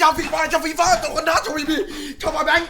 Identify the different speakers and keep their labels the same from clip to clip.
Speaker 1: ชาวฟีฟ่าชาวฟีฟ่าตัวกันดาชาววีบีชาวมาแบงค์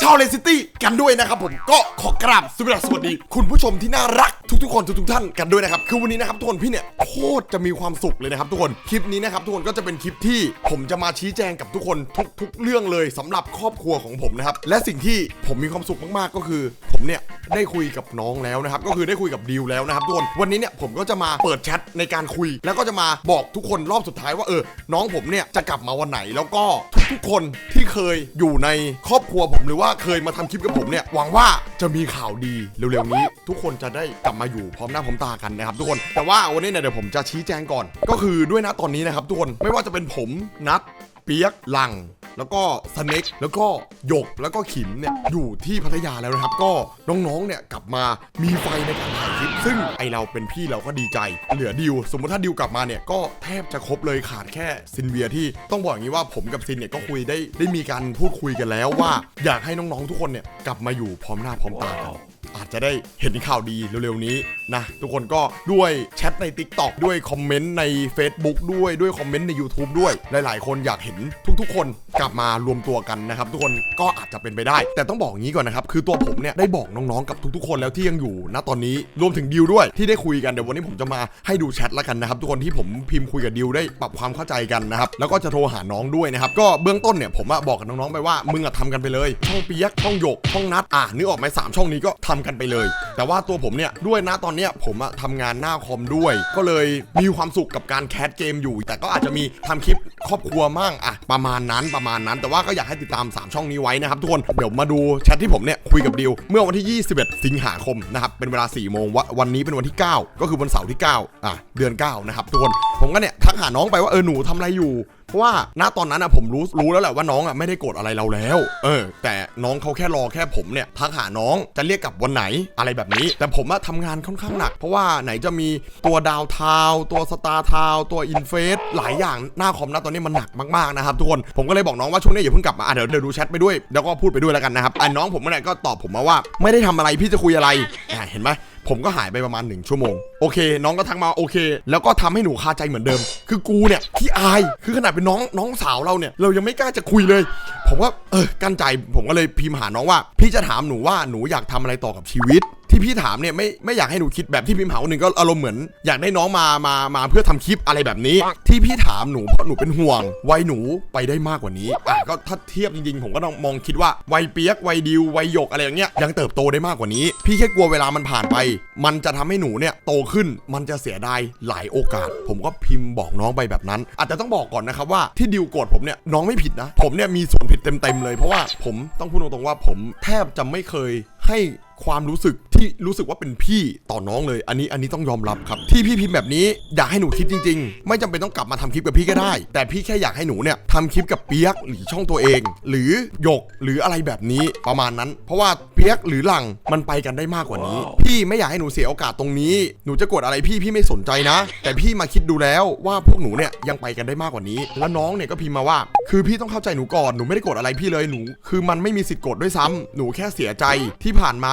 Speaker 1: ชาวเลสซิตี้กันด้วยนะครับผมก็ขอกราบสวัสดีคุณผู้ชมที่น่ารัก ทุกๆคนทุกๆท่านกันด้วยนะครับคือวันนี้นะครับทุกคนพี่เนี่ยโคตรจะมีความสุขเลยนะครับทุกคนคลิปนี้นะครับทุกคนก็จะเป็นคลิปที่ผมจะมาชี้แจงกับทุกคนทุก ๆ เรื่องเลยสำหรับครอบครัวของผมนะครับและสิ่งที่ผมมีความสุขมากๆก็คือ ผมเนี่ยได้คุยกับน้องแล้วนะครับก็คือได้คุยกับดิวแล้วนะครับทุกคนวันนี้เนี่ยผมก็จะมาเปิดแชทในการคุย แล้วก็จะมาบอกทุกคนรอบสุดท้ายว่าเออ น้องผมเนี่ยจะกลับมาวันไหนแล้วก็ทุกๆคนที่เคยอยู่ในครอบครัวผมหรือว่าเคยมาทำคลิปกับผมเนี่ยหวังว่าจะมีข่าวดีเร็วๆนี้ ทุกคนจะได้กลับมาอยู่พร้อมหน้าพร้อมตากันนะครับทุกคนแต่ว่าวันนี้เนี่ยเดี๋ยวผมจะชี้แจงก่อน ก็คือด้วยนะตอนนี้นะครับทุกคนไม่ว่าจะเป็นผมนัดเปียกลังแล้วก็สเน็กแล้วก็หยกแล้วก็ขิมเนี่ยอยู่ที่พัทยาแล้วนะครับ ก็น้องๆเนี่ยกลับมามีไฟในการถ่ายคลิป ซึ่งไอเราเป็นพี่เราก็ดีใจ เหลือดิว สมมติถ้าดิวกลับมาเนี่ยก็แทบจะครบเลยขาดแค่ซินเวียที่ต้องบอกอย่างนี้ว่าผมกับซินเนี่ยก็คุยได้ได้มีการพูดคุยกันแล้วว่า อยากให้น้องๆทุกคนเนี่ยกลับมาอยู่พร้อมหน้าพร้อมตากัน จะได้เห็นข่าวดีเร็วๆนี้ นะทุกคนก็ด้วยแชทใน Tik t o อกด้วยคอมเมนต์ใน Facebook ด้วยด้วยคอมเมนต์ใน YouTube ด้วย หลาย ๆ คนอยากเห็นทุกๆ คนกลับมารวมตัวกันนะครับ ทุกคนก็อาจจะเป็นไปได้ แต่ต้องบอกอย่างนี้ก่อนนะครับ คือตัวผมเนี่ยได้บอกน้องๆ กับทุกๆ คนแล้วที่ยังอยู่ณตอนนี้รวมถึงดิวด้วยที่ได้คุยกันเดี๋ยววันนี้ผมจะมาให้ดูแชทแล้วกันนะครับ ทุกคนที่ผมพิมพ์คุยกับดิวได้ปรับความเข้าใจกันนะครับแล้วก็จะโทรหาน้องด้วยนะครับก็เบื้องต้นเนี่ยผมอะบอกกับน้องๆไปว่ามึงอะทำกันไปเลยช่องเปียกช่องหยกช่องนัดอะนึกออกไหมสามช่องนี้ก็ทำกันไปเลย แต่ว่าตัวผมเนี่ยด้วยนะตอนเนี้ยผมอะทำงานหน้าคอมด้วย ก็เลยมีความสุขกับการแคสเกมอยู่ แต่ก็อาจจะมีทำคลิปครอบครัวมั่งอะประมาณนั้นประมาณนั้น แต่ว่าก็อยากให้ติดตาม 3 ช่องนี้ไว้นะครับทุกคนเดี๋ยวมาดูแชทที่ผมเนี่ยคุยกับดิวเมื่อวันที่ 21 สิงหาคมนะครับเป็นเวลา4โมงว,วันนี้เป็นวันที่ 9 ก็คือวันเสาร์ที่ 9 อะเดือน 9 นะครับทุกคนผมก็เนี่ยทักหาน้องไปว่าเออหนูทำอะไรอยู่ เพราะว่าณตอนนั้นอะผมรู้รู้แล้วแหละว่าน้องอะไม่ได้โกรธอะไรเราแล้ว เออ แต่น้องเขาแค่รอแค่ผมเนี่ยทักหาน้องจะเรียกกลับวันไหนอะไรแบบนี้ แต่ผมอะทำงานค่อนข้างหนัก เพราะว่าไหนจะมีตัวดาวทาวตัวสตาร์ทาวตัวอินเฟสหลายอย่างหน้าคอมนะตอนนี้มันหนักมากๆนะครับทุกคนผมก็เลยบอกน้องว่าช่วงนี้อย่าเพิ่งกลับมาอะเดี๋ยวเดี๋ยวดูแชทไปด้วยแล้วก็พูดไปด้วยแล้วกันนะครับอะน้องผมเนี่ยก็ตอบผมมาว่า ไม่ได้ทำอะไรพี่จะคุยอะไรอะเห็นไหม ผมก็หายไปประมาณ 1 ชั่วโมง โอเค น้องก็ทักมาโอเค แล้วก็ทำให้หนูคาใจเหมือนเดิม คือกูเนี่ยที่อายคือขนาดเป็นน้องน้องสาวเราเนี่ย เรายังไม่กล้าจะคุยเลย ผมว่าเออกั้นใจผมก็เลยพิมพ์หาน้องว่า พี่จะถามหนูว่าหนูอยากทำอะไรต่อกับชีวิต ที่พี่ถามเนี่ยไม่ไม่อยากให้หนูคิดแบบที่พิมพ์หาคนหนึ่งก็อารมณ์เหมือนอยากได้น้องมามามาเพื่อทำคลิปอะไรแบบนี้ ที่พี่ถามหนูเพราะหนูเป็นห่วงวัยหนูไปได้มากกว่านี้อะก็ถ้าเทียบจริงๆ ผมก็ต้องมองคิดว่าวัยเปียกวัยดิววัยหยกอะไรอย่างเงี้ยยังเติบโตได้มากกว่านี้ พี่แค่กลัวเวลามันผ่านไป มันจะทำให้หนูเนี่ยโตขึ้นมันจะเสียดายหลายโอกาส ผมก็พิมพ์บอกน้องไปแบบนั้น อาจจะต้องบอกก่อนนะครับว่าที่ดิวโกรธผมเนี่ยน้องไม่ผิดนะ ผมเนี่ยมีส่วนผิดเต็มๆเลยเพราะว่าผมต้องพูดตรงๆว่าผมแทบจะไม่เคยให้ ความรู้สึกที่รู้สึกว่าเป็นพี่ต่อน้องเลย อันนี้อันนี้ต้องยอมรับครับ ที่พี่พิมพ์แบบนี้อยากให้หนูคิดจริง ๆ ไม่จำเป็นต้องกลับมาทำคลิปกับพี่ก็ได้ แต่พี่แค่อยากให้หนูเนี่ยทำคลิปกับเปียกหรือช่องตัวเอง หรือหยกหรืออะไรแบบนี้ประมาณนั้น เพราะว่าเปียกหรือหลังมันไปกันได้มากกว่านี้ พี่ไม่อยากให้หนูเสียโอกาสตรงนี้ หนูจะกดอะไรพี่พี่ไม่สนใจนะ แต่พี่มาคิดดูแล้วว่าพวกหนูเนี่ยยังไปกันได้มากกว่านี้ แล้วน้องเนี่ยก็พิมพ์มาว่า คือพี่ต้องเข้าใจหนูก่อนหนูไม่ได้กดอะไรพี่เลยหนู คือมันไม่มีสิทธิ์กดด้วยซ้ำหนูแค่เสียใจที่ผ่านมา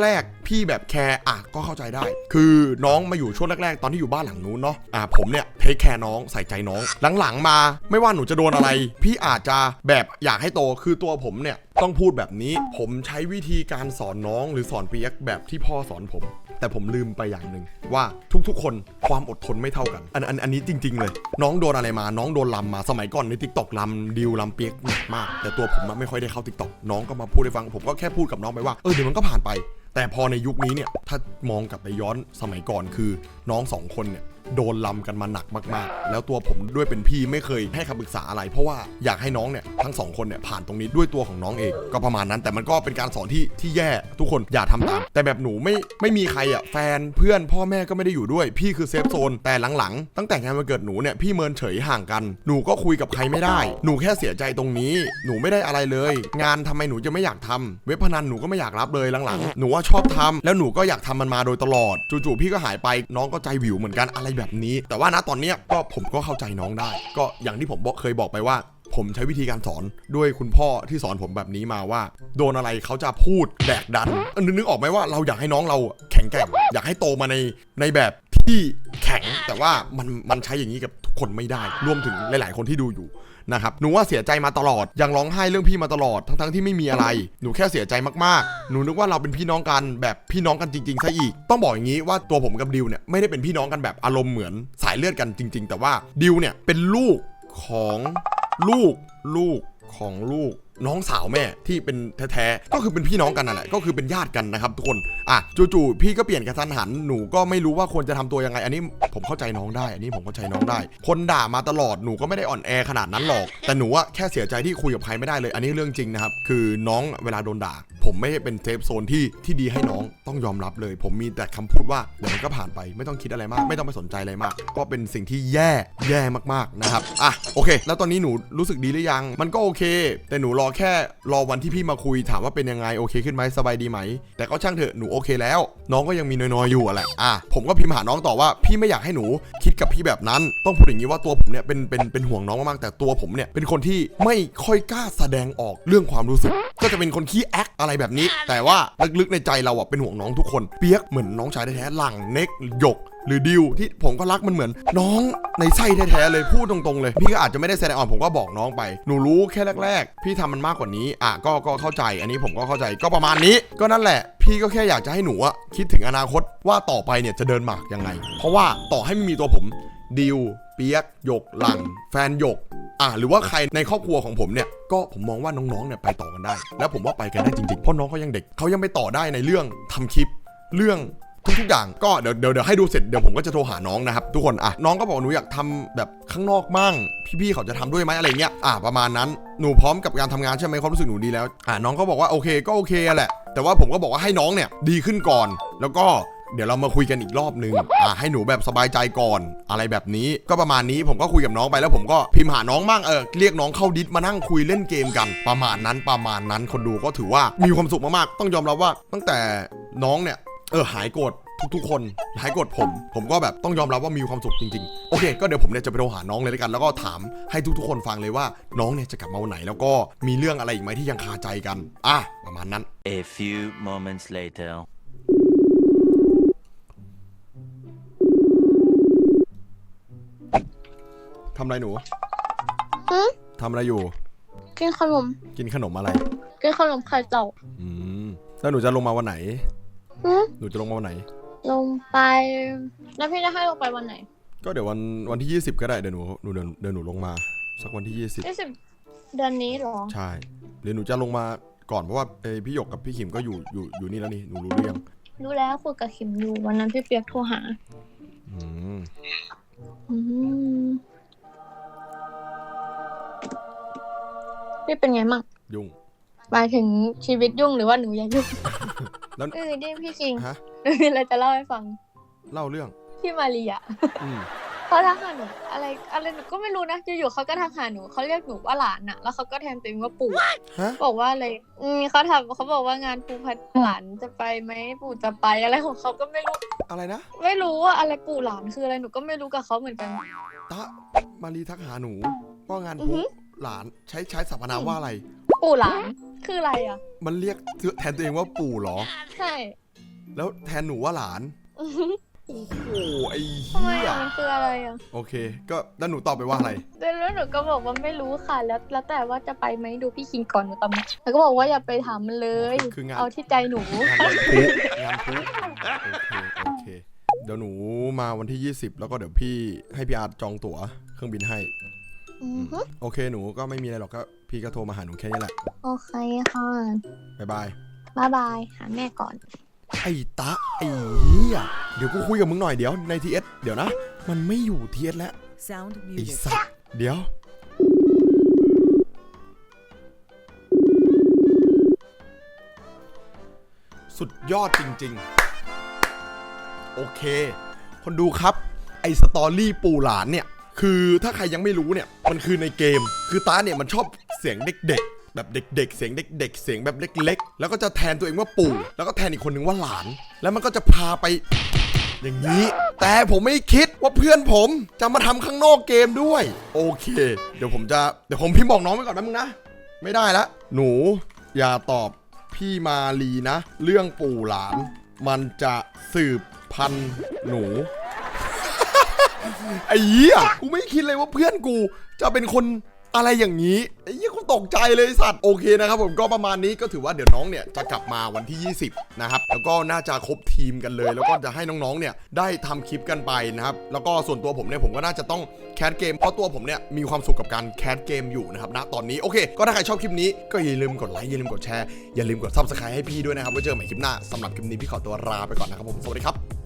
Speaker 1: แรก ๆ พี่แบบแคร์อะก็เข้าใจได้ คือน้องมาอยู่ช่วงแรก ๆ ตอนที่อยู่บ้านหลังนู้นเนาะอะผมเนี่ยเทคแคร์น้องใส่ใจน้อง หลังๆ มาไม่ว่าหนูจะโดนอะไร พี่อาจจะแบบอยากให้โตคือตัวผมเนี่ยต้องพูดแบบนี้ ผมใช้วิธีการสอนน้องหรือสอนเปียกแบบที่พ่อสอนผม แต่ผมลืมไปอย่างหนึ่งว่าทุกๆ คนความอดทนไม่เท่ากัน อันอันอันนี้จริง ๆ เลย น้องโดนอะไรมา น้องโดนลำมา สมัยก่อนในทิกตอกลำดิวลำเปียกหนักมาก แต่ตัวผมอะไม่ค่อยได้เข้าทิกตอกน้องก็มาพูดให้ฟัง ผมก็แค่พูดกับน้องไปว่า เออเดี๋ยวมันก็ผ่านไป แต่พอในยุคนี้เนี่ย ถ้ามองกลับไปย้อนสมัยก่อนคือ น้องสองคนเนี่ยโดนลำกันมาหนักมากๆ แล้วตัวผมด้วยเป็นพี่ไม่เคยให้คำปรึกษาอะไร เพราะว่าอยากให้น้องเนี่ยทั้งสองคนเนี่ยผ่านตรงนี้ด้วยตัวของน้องเอง ก็ประมาณนั้น แต่มันก็เป็นการสอนที่ที่แย่ทุกคนอย่าทำตาม แต่แบบหนูไม่ไม่มีใครอะแฟนเพื่อนพ่อแม่ก็ไม่ได้อยู่ด้วย พี่คือเซฟโซนแต่หลังๆ ตั้งแต่งานวันเกิดหนูเนี่ยพี่เมินเฉยห่างกัน หนูก็คุยกับใครไม่ได้ หนูแค่เสียใจตรงนี้ หนูไม่ได้อะไรเลย งานทำไมหนูจะไม่อยากทำเว็บพนันหนูก็ไม่อยากรับเลยหลังๆ หนูว่าชอบทำแล้วหนูก็อยากทำมันมาโดยตลอด จู่ๆพี่ก็หายไปน้องก็ใจวิวเหมือนกันอะไรแบบนี้ แต่ว่าณตอนเนี้ยก็ผมก็เข้าใจน้องได้ ก็อย่างที่ผมบอกเคยบอกไปว่าผมใช้วิธีการสอนด้วยคุณพ่อที่สอนผมแบบนี้มาว่า โดนอะไรเขาจะพูดแดกดันนึกนึกออกไหมว่าเราอยากให้น้องเราแข็งแกร่งอยากให้โตมาในในแบบ ที่ที่แข็งแต่ว่ามันมันใช้อย่างนี้กับทุกคนไม่ได้ รวมถึงหลาย ๆ คนที่ดูอยู่นะครับหนูว่าเสียใจมาตลอด ยังร้องไห้เรื่องพี่มาตลอดทั้งๆที่ไม่มีอะไร หนูแค่เสียใจมากๆ หนูนึกว่าเราเป็นพี่น้องกันแบบพี่น้องกันจริงๆซะอีก ต้องบอกอย่างนี้ว่าตัวผมกับดิวเนี่ยไม่ได้เป็นพี่น้องกันแบบอารมณ์เหมือนสายเลือดกันจริง ๆ แต่ว่าดิวเนี่ยเป็นลูกของลูกลูกของลูก น้องสาวแม่ที่เป็นแท้ๆก็คือเป็นพี่น้องกันนั่นแหละก็คือเป็นญาติกันนะครับทุกคนอะจู่ๆพี่ก็เปลี่ยนกระทันหันหนูก็ไม่รู้ว่าควรจะทำตัวยังไง อันนี้ผมเข้าใจน้องได้อันนี้ผมเข้าใจน้องได้ คนด่ามาตลอดหนูก็ไม่ได้อ่อนแอขนาดนั้นหรอก แต่หนูอะแค่เสียใจที่คุยกับใครไม่ได้เลย อันนี้เรื่องจริงนะครับคือน้องเวลาโดนด่า ผมไม่ได้เป็นเซฟโซนที่ที่ดีให้น้องต้องยอมรับเลย ผมมีแต่คำพูดว่าเดี๋ยวมันก็ผ่านไปไม่ต้องคิดอะไรมาก ไม่ต้องไปสนใจอะไรมาก ก็เป็นสิ่งที่แย่แย่มากๆนะครับอะโอเค แล้วตอนนี้หนูรู้สึกดีหรือยัง มันก็โอเค แต่หนูรอแค่รอวันที่พี่มาคุยถามว่าเป็นยังไงโอเคขึ้นไหมสบายดีไหม แต่ก็ช่างเถอะหนูโอเคแล้ว น้องก็ยังมีน้อยๆอยู่อะแหละอะผมก็พิมพ์หาน้องต่อว่าพี่ไม่อยากให้หนูคิดกับพี่แบบนั้น ต้องพูดอย่างนี้ว่าตัวผมเนี่ยเป็นเป็นเป็นห่วงน้องมากๆแต่ตัวผมเนี่ยเป็นคนที่ไม่ค่อยกล้าแสดงออกเรื่องความรู้สึก ก็จะเป็นคนขี้แอคอะไรแบบนี้ แต่ว่าลึกๆในใจเราอะเป็นห่วงน้องทุกคน เปียกเหมือนน้องชายแท้ๆหลังเน็กหยกหรือดิวที่ผมก็รักมันเหมือน น้องในไส้แท้ๆเลยพูดตรงๆเลย พี่ก็อาจจะไม่ได้แสดงออกผมก็บอกน้องไป หนูรู้แค่แรก ๆ พี่ทำมันมากกว่านี้ อะก็ก็เข้าใจ อันนี้ผมก็เข้าใจก็ประมาณนี้ ก็นั่นแหละ พี่ก็แค่อยากจะให้หนูอะคิดถึงอนาคตว่าต่อไปเนี่ยจะเดินหมากยังไง เพราะว่าต่อให้ไม่มีตัวผม ดิวเปียกหยกหลัง แฟนหยก อะหรือว่าใครในครอบครัวของผมเนี่ย ก็ผมมองว่าน้องๆเนี่ยไปต่อกันได้ แล้วผมว่าไปกันได้จริงๆ เพราะน้องเขายังเด็กเขายังไปต่อได้ในเรื่องทำคลิป เรื่องทุกๆอย่างก็เดี๋ยวเดี๋ยวให้ดูเสร็จเดี๋ยวผมก็จะโทรหาน้องนะครับ ทุกคนอะน้องก็บอกหนูอยากทำแบบข้างนอกมั่ง พี่ๆเขาจะทำด้วยไหมอะไรเงี้ยอะประมาณนั้นหนูพร้อมกับการทำงานใช่ไหมความรู้สึกหนูดีแล้วอะน้องก็บอกว่าโอเคก็โอเคแหละ แต่ว่าผมก็บอกว่าให้น้องเนี่ยดีขึ้นก่อน แล้วก็ เดี๋ยวเรามาคุยกันอีกรอบนึงอะให้หนูแบบสบายใจก่อนอะไรแบบนี้ ก็ประมาณนี้ผมก็คุยกับน้องไปแล้วผมก็พิมพ์หาน้องบ้างเออเรียกน้องเข้าดิสมานั่งคุยเล่นเกมกัน ประมาณนั้นประมาณนั้นคนดูก็ถือว่ามีความสุขมากๆ ต้องยอมรับว่า ตั้งแต่น้องเนี่ยเออหายโกรธทุกๆคนหายกรธผม ผมก็แบบต้องยอมรับว่ามีความสุขจริงๆ โอเค ก็เดี๋ยวผมเนี่ยจะไปโทรหาน้องเลยแล้วกัน แล้วก็ถามให้ทุกๆ คนฟังเลยว่าน้องเนี่ยจะกลับมาวันไหน แล้วก็มีเรื่องอะไรอีกไหมที่ยังคาใจกัน อะ ประมาณนั้น
Speaker 2: A few moments later.
Speaker 1: ทำอะไรหนู
Speaker 3: หืม
Speaker 1: ทำอะไรอยู่
Speaker 3: กินขนม
Speaker 1: กินขนมอะไร
Speaker 3: กินขนมไข่เต่า
Speaker 1: อืม แล้วหนูจะลงมาวันไหน
Speaker 3: หืม
Speaker 1: หนูจะลงมาวันไหน
Speaker 3: ลงไป แล้วพี่จะให้ลงไปวันไหน
Speaker 1: ก็เดี๋ยววันวันที่ 20 ก็ได้ เดี๋ยวหนูหนูเดินเดินหนูลงมา สักวันที่
Speaker 3: ยี่สิบเดือนนี้เหรอ
Speaker 1: 20ใช่ หรือหนูจะลงมาก่อนเพราะว่าเอยพี่หยกกับพี่ขิมก็อยู่อยู่อยู่นี่แล้วนี่ หนูรู้หรือยัง
Speaker 3: รู้แล้วคุยกับขิมอยู่วันนั้นพี่เปียกโทรหา
Speaker 1: อืม
Speaker 3: อืม พี่เป็นไงมั่ง
Speaker 1: ยุ่ง
Speaker 3: หมายถึงชีวิตยุ่งหรือว่าหนูอย่ายุ่ง
Speaker 1: แล้ว
Speaker 3: เออดิพี่คิง
Speaker 1: ฮะ
Speaker 3: หนูมีอะไรจะเล่าให้ฟัง
Speaker 1: เล่าเรื่อง
Speaker 3: พี่มารีอะ
Speaker 1: อืม
Speaker 3: เขาทักหาหนูอะไรอะไรหนูก็ไม่รู้นะอยู่ๆเขาก็ทักหาหนูเขาเรียกหนูว่าหลานอะแล้วเขาก็แทนตัวเองว่าปู่
Speaker 1: ฮะ
Speaker 3: บอกว่าอะไรอืมเขาถามเขาบอกว่างานปู่พัดหลานจะไปไหมปู่จะไปอะไรของเขาก็ไม่รู้
Speaker 1: อะไรนะ
Speaker 3: ไม่รู้ว่าอะไรปู่หลานคืออะไรหนูก็ไม่รู้กับเขาเหมือนกัน
Speaker 1: ตะ มารีทักหาหนูว่างาน
Speaker 3: อือ
Speaker 1: พุ
Speaker 3: หือ
Speaker 1: หลานใช้ใช้สรรพนามว่าอะไร
Speaker 3: ปู่หลานคืออะไรอะ
Speaker 1: มันเรียกแทนตัวเองว่าปู่เหรอ
Speaker 3: ใช่
Speaker 1: แล้วแทนหนูว่าหลาน
Speaker 3: อือหือ
Speaker 1: โอ้โหไอ้
Speaker 3: ทำไม
Speaker 1: เหี้ย
Speaker 3: อะมันคืออะไรอะ
Speaker 1: โอเค ก็แล้วหนูตอบไปว่าอะไร
Speaker 3: แล้วหนูก็บอกว่าไม่รู้ค่ะ แล้วแล้วแต่ว่าจะไปไหมดูพี่คิงก่อนหนูตอบไหมแล้วก็บอกว่าอย่าไปถามมันเลย
Speaker 1: คืองาน
Speaker 3: เอาที่ใจหนู
Speaker 1: งานพุงานพุโอเคโอเค เดี๋ยวหนูมาวันที่ 20 แล้วก็เดี๋ยวพี่ให้พี่อาร์ตจองตั๋วเครื่องบินให้
Speaker 3: อือหือ
Speaker 1: โอเคหนูก็ไม่มีอะไรหรอกก็พี่ก็โทรมาหาหนูแค่นี้แหละ
Speaker 3: โอเคค่ะ
Speaker 1: บ๊ายบาย
Speaker 3: บ๊ายบายหาแม่ก่อน
Speaker 1: ไอ้ตะไอ้เหี้ยเดี๋ยวกูคุยกับมึงหน่อยเดี๋ยวในทีเอสเดี๋ยวนะ มันไม่อยู่ทีเอสแล้ว
Speaker 4: Sound
Speaker 1: ไอ้
Speaker 4: muted.
Speaker 1: สัตว์เดี๋ยว สุดยอดจริง ๆ โอเค คนดูครับ ไอ้สตอรี่ปู่หลานเนี่ย คือถ้าใครยังไม่รู้เนี่ยมันคือในเกม คือตาเนี่ยมันชอบเสียงเด็กๆ แบบเด็ก ๆ เสียงเด็ก ๆ เสียงแบบเล็ก ๆ แล้วก็จะแทนตัวเองว่าปู่ แล้วก็แทนอีกคนนึงว่าหลาน แล้วมันก็จะพาไปอย่างนี้ แต่ผมไม่คิดว่าเพื่อนผมจะมาทำข้างนอกเกมด้วย โอเค เดี๋ยวผมจะเดี๋ยวผมพิมพ์บอกน้องไว้ก่อนนะมึงนะ ไม่ได้ละ หนูอย่าตอบพี่มาลีนะ เรื่องปู่หลาน มันจะสืบพันหนู ไอ้เหี้ยกูไม่คิดเลยว่าเพื่อนกูจะเป็นคนอะไรอย่างนี้ไอ้เหี้ยกูตกใจเลยสัตว์โอเคนะครับผมก็ประมาณนี้ก็ถือว่าเดี๋ยวน้องเนี่ยจะกลับมาวันที่ 20 นะครับ แล้วก็น่าจะครบทีมกันเลย แล้วก็จะให้น้องๆเนี่ยได้ทำคลิปกันไปนะครับแล้วก็ส่วนตัวผมเนี่ยผมก็น่าจะต้องแคสเกมเพราะตัวผมเนี่ยมีความสุขกับการแคสเกมอยู่นะครับณตอนนี้โอเค ก็ถ้าใครชอบคลิปนี้ก็อย่าลืมกดไลค์อย่าลืมกดแชร์อย่าลืมกดซับสไครต์ให้พี่ด้วยนะครับไว้เจอกันใหม่คลิปหน้าสำหรับคลิปนี้พี่ขอตัวลาไปก่อนนะครับผมสวัสดีครับ